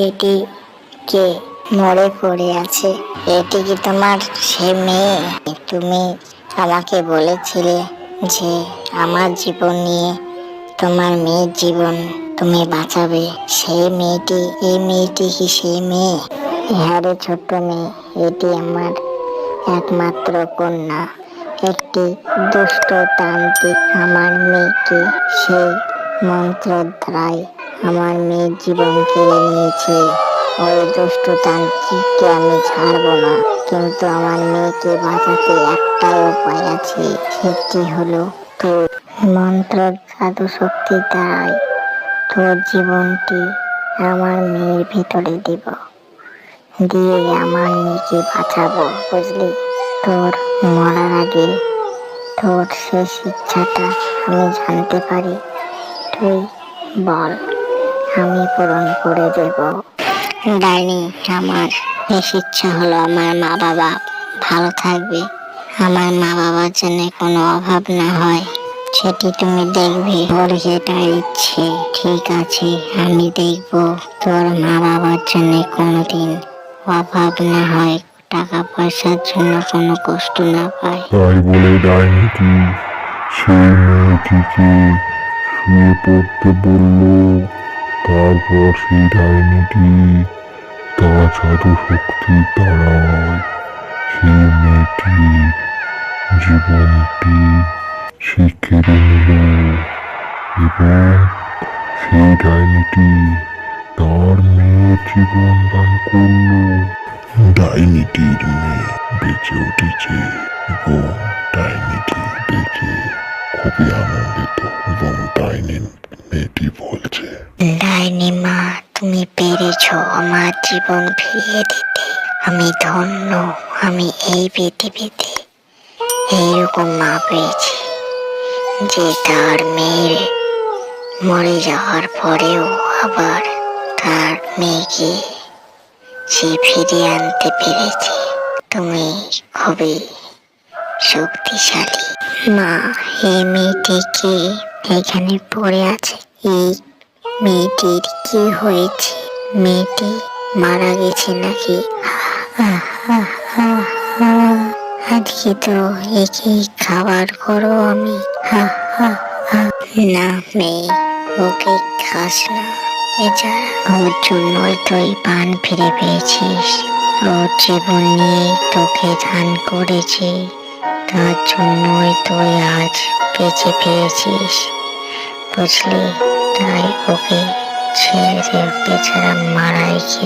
এটি কে মরে পড়ে আছে? এটি কি তোমার সে মেয়ে? তুমি আমাকে বলেছিলে যে আমার জীবন নিয়ে তোমার মেয়ের জীবন তুমি বাঁচাবে। সেই মেয়েটি এই মেয়েটি কি সেই মেয়ে? হ্যাঁ রে ছোট্ট মেয়ে, এটি আমার একমাত্র কন্যা। একটি দুষ্ট তান্ত্রিক আমার মেয়েকে সেই দ্বারাই আমার মেয়ের জীবন কেড়ে নিয়েছে। ওই দুষ্ট তান্ত্রিককে আমি ছাড়বো না। কিন্তু আমার মেয়েকে বাঁচাতে একটাই উপায় আছে, সেটি হলো তোর মন্ত্র জাদু শক্তি দ্বারাই তোর জীবনটি আমার মেয়ের ভিতরে দিব। দিয়ে আমার মেয়েকে বাঁচাবো, বুঝলি? তোর মরার আগে তোর শেষ ইচ্ছাটা আমি জানতে পারি। তুই বল। আমি পূরণ করে দেব। ডাইনি, আমার বেশ ইচ্ছা হলো আমার মা বাবা ভালো থাকবে। আমার মা বাবার জন্য কোনো অভাব না হয়। সেটি তুমি দেখবে। তোর যেটা ইচ্ছে, ঠিক আছে, আমি দেখব। তোর মা বাবার জন্য কোনোদিন অভাব না হয় টাকা পয়সার জন্য কোনো কষ্ট না পায়। তাই বলে ডাইনিটি সেই মেয়েটিকে শুয়ে পড়তে বলল তারপর সেই ডাইনিটি তার জাদু শক্তির দ্বারায় সেই মেয়েটির জীবনটি সে কেড়ে নিল। এবং সেই ডাইনিটি তার মেয়ের জীবন দান করল। ডাইনিটির মেয়ে বেঁচে উঠেছে এবং ডাইনিটি দেখে খুবই আনন্দিত। তুমি পেরেছ আমার জীবন ফিরিয়ে দিতে। আমি ধন্য, আমি এই পৃথিবীতে এইরকম মা পেয়েছি, যে তার মেয়ের মরে যাওয়ার পরেও আবার তার মেয়েকে সে ফিরিয়ে আনতে পেরেছে। তুমি খুবই শক্তিশালী। মা, এই মেয়েটিকে এখানে পড়ে আছে, এই মেয়েটির কি হয়েছে? মেয়েটি মারা গেছে নাকি? আজকে তো একে খাবার করো আমি। না মেয়ে, ওকে খাস না। এছাড়া ওর জন্যই তুই পান ফিরে পেয়েছিস। ওর জীবন নিয়ে তোকে দান করেছি। তার জন্যই তুই আজ বেঁচে পেয়েছিস। বুঝলি তাই ওকে ছেড়ে দে বেচারা মারা